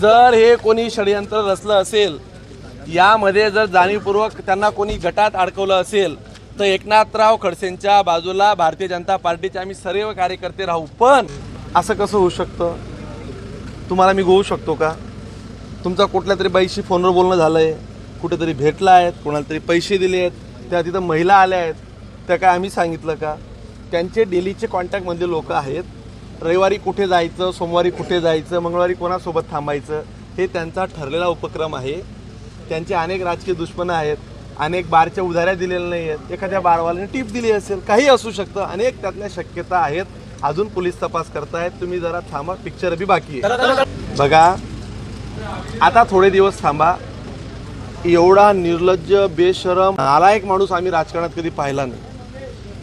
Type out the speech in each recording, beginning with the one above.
जर हे कोणी षडयंत्र रचलं असेल यामध्ये जर जाणीवपूर्वक त्यांना कोणी गटात अडकवलं असेल तर एकनाथराव खडसेंच्या बाजूला भारतीय जनता पार्टीचे आम्ही सर्व कार्यकर्ते राहू. पण असं कसं होऊ शकतं? तुम्हाला मी गोवू शकतो का? तुमचा कुठल्या तरी बाईशी फोनवर बोलणं झालं आहे कुठेतरी भेटला आहेत कोणाला तरी पैसे दिले आहेत त्या तिथं महिला आल्या आहेत त्या काय आम्ही सांगितलं का? त्यांचे डेलीचे कॉन्टॅक्टमधले लोक आहेत रविवारी कुठे जायचं सोमवारी कुठे जायचं मंगळवारी कोणासोबत थांबायचं हे त्यांचा ठरलेला उपक्रम आहे. त्यांचे अनेक राजकीय दुश्मन आहेत अनेक बारच्या उधाऱ्या दिलेल्या नाही आहेत एखाद्या बारवाल्याने टीप दिली असेल काही असू शकतं अनेक त्यातल्या शक्यता आहेत. अजून पोलीस तपास करतायत तुम्ही जरा थांबा पिक्चर बी बाकी आहे. बघा आता थोडे दिवस थांबा. एवढा निर्लज्ज बेशरम नालायक माणूस आम्ही राजकारणात कधी पाहिला नाही.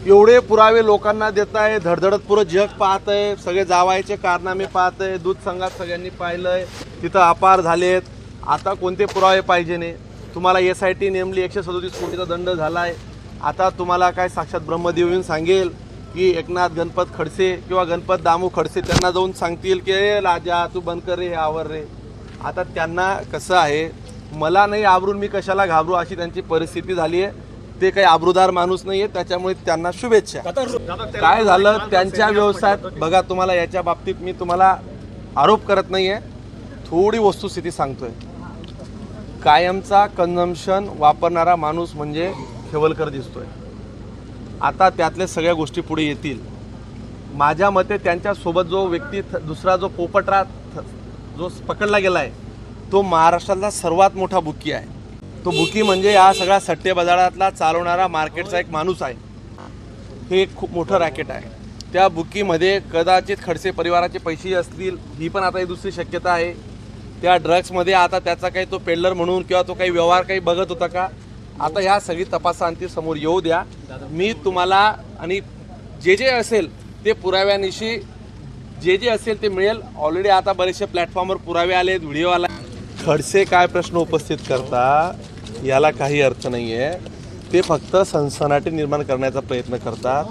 एवढे पुरावे लोकांना देत आहे धडधडत पुरं जग पाहत आहे सगळे जावायचे कारनामे पाहत आहे दूध संघात सगळ्यांनी पाहिलंय तिथं अपार झालेत. आता कोणते पुरावे पाहिजे नाही? तुम्हाला एस आय टी नेमली एकशे सदोतीस कोटीचा दंड झाला आहे आता तुम्हाला काय साक्षात ब्रह्मदेव येऊन सांगेल की एकनाथ गणपत खडसे किंवा गणपत दामू खडसे त्यांना जाऊन सांगतील की ए राजा तू बंद कर रे हे आवर रे. आता त्यांना कसं आहे? मला नाही आवरून मी कशाला घाबरू अशी त्यांची परिस्थिती झाली आहे ते काही आबरूदार माणूस नाही आहे त्याच्यामुळे त्यांना शुभेच्छा. काय झालं? त्यांच्या व्यवसायात बघा तुम्हाला याच्या बाबतीत मी तुम्हाला आरोप करत नाही आहे थोडी वस्तुस्थिती सांगतोय. कायमचा कन्झम्शन वापरणारा माणूस म्हणजे खेवलकर दिसतोय. आता त्यातल्या सगळ्या गोष्टी पुढे येतील. माझ्या मते त्यांच्यासोबत जो व्यक्ती थ- दुसरा जो पोपटरा थ- जो पकडला गेला आहे तो महाराष्ट्रातला सर्वात मोठा बुकी आहे. तो बुकी म्हणजे या सगळ्या सट्टे बाजारातला चालवणारा मार्केटचा एक माणूस आहे. हे एक खूप मोठं रॅकेट आहे. त्या बुकीमध्ये कदाचित खडसे परिवाराचे पैसे असतील ही पण आता ही दुसरी शक्यता आहे. त्या ड्रग्समध्ये आता त्याचा काही तो पेडलर म्हणून किंवा तो काही व्यवहार काही बघत होता का? आता ह्या सगळी तपासांती समोर येऊ द्या. मी तुम्हाला आणि जे जे असेल ते पुराव्यानिशी जे जे असेल ते मिळेल. ऑलरेडी आता बरेचसे प्लॅटफॉर्मवर पुरावे आले आहेत व्हिडिओ आला खडसे काय प्रश्न उपस्थित करता? याला काही अर्थ नाही आहे ते फक्त सनसनाटी निर्माण करण्याचा प्रयत्न करतात.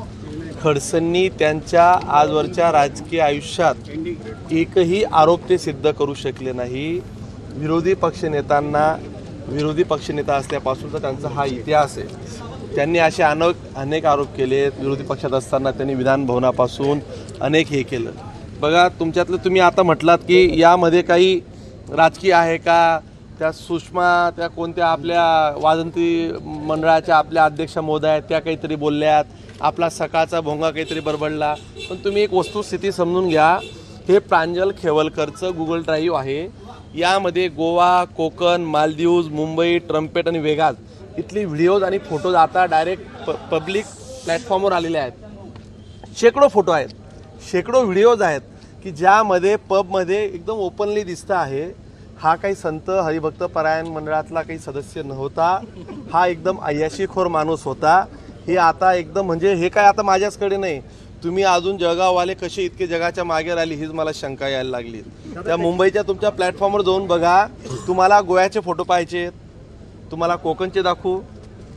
खडसेंनी त्यांच्या आजवरच्या राजकीय आयुष्यात एकही आरोप ते सिद्ध करू शकले नाही. विरोधी पक्षनेत्यांना विरोधी पक्षनेता असल्यापासूनचा त्यांचा हा इतिहास आहे. त्यांनी असे अनेक अनेक आरोप केले विरोधी पक्षात असताना त्यांनी विधान भवनापासून अनेक हे केलं. बघा तुमच्यातलं तुम्ही आता म्हटलात की यामध्ये काही राजकीय आहे का? त्या सुषमा त्या कोणत्या आपल्या वाजंती मंडळाच्या आपल्या अध्यक्ष महोदय आहेत त्या काहीतरी बोलल्यात. आपला सकाळचा भोंगा काहीतरी बरबडला. पण तुम्ही एक वस्तुस्थिती समजून घ्या. हे प्रांजल खेवलकरचं गुगल ड्राईव्ह आहे. यामध्ये गोवा कोकण मालदीव्ज मुंबई ट्रम्पेट आणि वेगाज इथली व्हिडिओज आणि फोटोज आता डायरेक्ट प पब्लिक प्लॅटफॉर्मवर आलेले आहेत. शेकडो फोटो आहेत. शेकडो व्हिडिओज आहेत की ज्यामध्ये पबमध्ये एकदम ओपनली दिसतं आहे. हा काही संत हरिभक्त परायण मंडळातला काही सदस्य नव्हता. हा एकदम अय्याशीखोर माणूस होता. हे आता एकदम म्हणजे हे काय आता माझ्याचकडे नाही. तुम्ही अजून जळगाववाले कसे इतके जगाच्या मागे राहिली हीच मला शंका यायला लागली. त्या मुंबईच्या तुमच्या प्लॅटफॉर्मवर जाऊन बघा. तुम्हाला गोव्याचे फोटो पाहिजेत तुम्हाला कोकणचे दाखवू.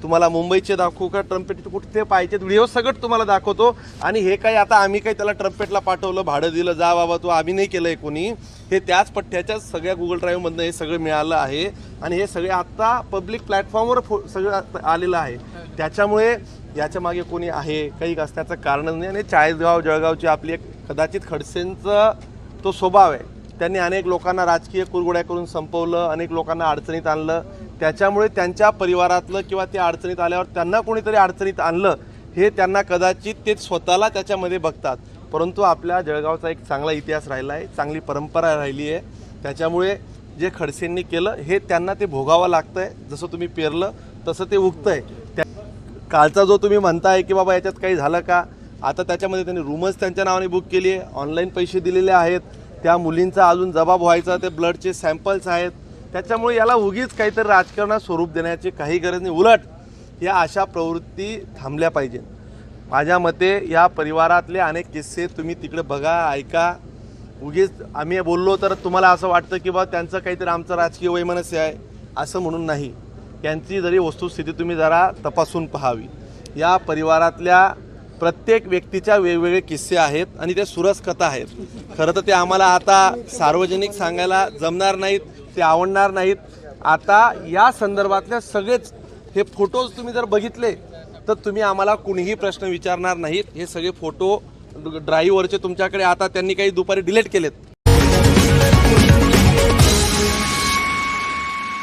तुम्हाला मुंबईचे दाखवू का? ट्रम्पेट कुठे ते पाहिजेत व्हिडिओ सगळं तुम्हाला दाखवतो. आणि हे काही आता आम्ही काही त्याला ट्रम्पेटला पाठवलं भाडं दिलं जा बाबा तू आम्ही नाही केलं आहे कोणी. हे त्याच पठ्ठ्याच्या सगळ्या गुगल ड्राईव्हमधनं हे सगळं मिळालं आहे. आणि हे सगळे आत्ता पब्लिक प्लॅटफॉर्मवर फो सगळं आलेलं आहे. त्याच्यामुळे याच्या मागे कोणी आहे काही असण्याचं कारण नाही. आणि चाळीसगाव जळगावची आपली एक कदाचित खडसेंचा तो स्वभाव आहे. त्यांनी अनेक लोकांना राजकीय कुरगुड्या करून संपवलं अनेक लोकांना अडचणीत आणलं. त्याच्यामुळे त्यांच्या परिवारातलं किंवा ते अडचणीत आल्यावर त्यांना कोणीतरी अडचणीत आणलं हे त्यांना कदाचित ते स्वतःला त्याच्यामध्ये बघतात. परंतु आपल्या जळगावचा एक चांगला इतिहास राहिला आहे चांगली परंपरा राहिली आहे. त्याच्यामुळे जे खडसेंनी केलं हे त्यांना ते भोगावं लागतं आहे जसं तुम्ही पेरलं तसं ते उगतं आहे त्या कालचा जो तुम्ही म्हणताय की बाबा याच्यात काही झालं का? आता त्याच्यामध्ये त्यांनी रूमच त्यांच्या नावाने बुक केली आहे. ऑनलाईन पैसे दिलेले आहेत. त्या मुलींचा अजून जबाब व्हायचा ते ब्लडचे सॅम्पल्स आहेत. त्याच्यामुळे याला उगीच काहीतरी राजकारणात स्वरूप देण्याची काही गरज नाही. उलट या अशा प्रवृत्ती थांबल्या पाहिजे. माझ्या मते या परिवारातले अनेक किस्से तुम्ही तिकडे बघा ऐका. उगीच आम्ही बोललो तर तुम्हाला असं वाटतं की बा त्यांचं काहीतरी आमचं राजकीय वैमनस्य आहे असं म्हणून नाही. त्यांची जरी वस्तुस्थिती तुम्ही जरा तपासून पहावी. या परिवारातल्या प्रत्येक व्यक्तीच्या वेगवेगळे किस्से आहेत आणि ते सुरस कथा आहेत. खरं तर ते आम्हाला आता सार्वजनिक सांगायला जमणार नाहीत ते आवडणार नाहीत. आता या संदर्भातल्या सगळेच हे फोटोज तुम्ही जर बघितले तर तुम्ही आम्हाला कुणीही प्रश्न विचारणार नाहीत. हे सगळे फोटो ड्राईव्हवरचे तुमच्याकडे आता त्यांनी काही दुपारी डिलीट केलेत.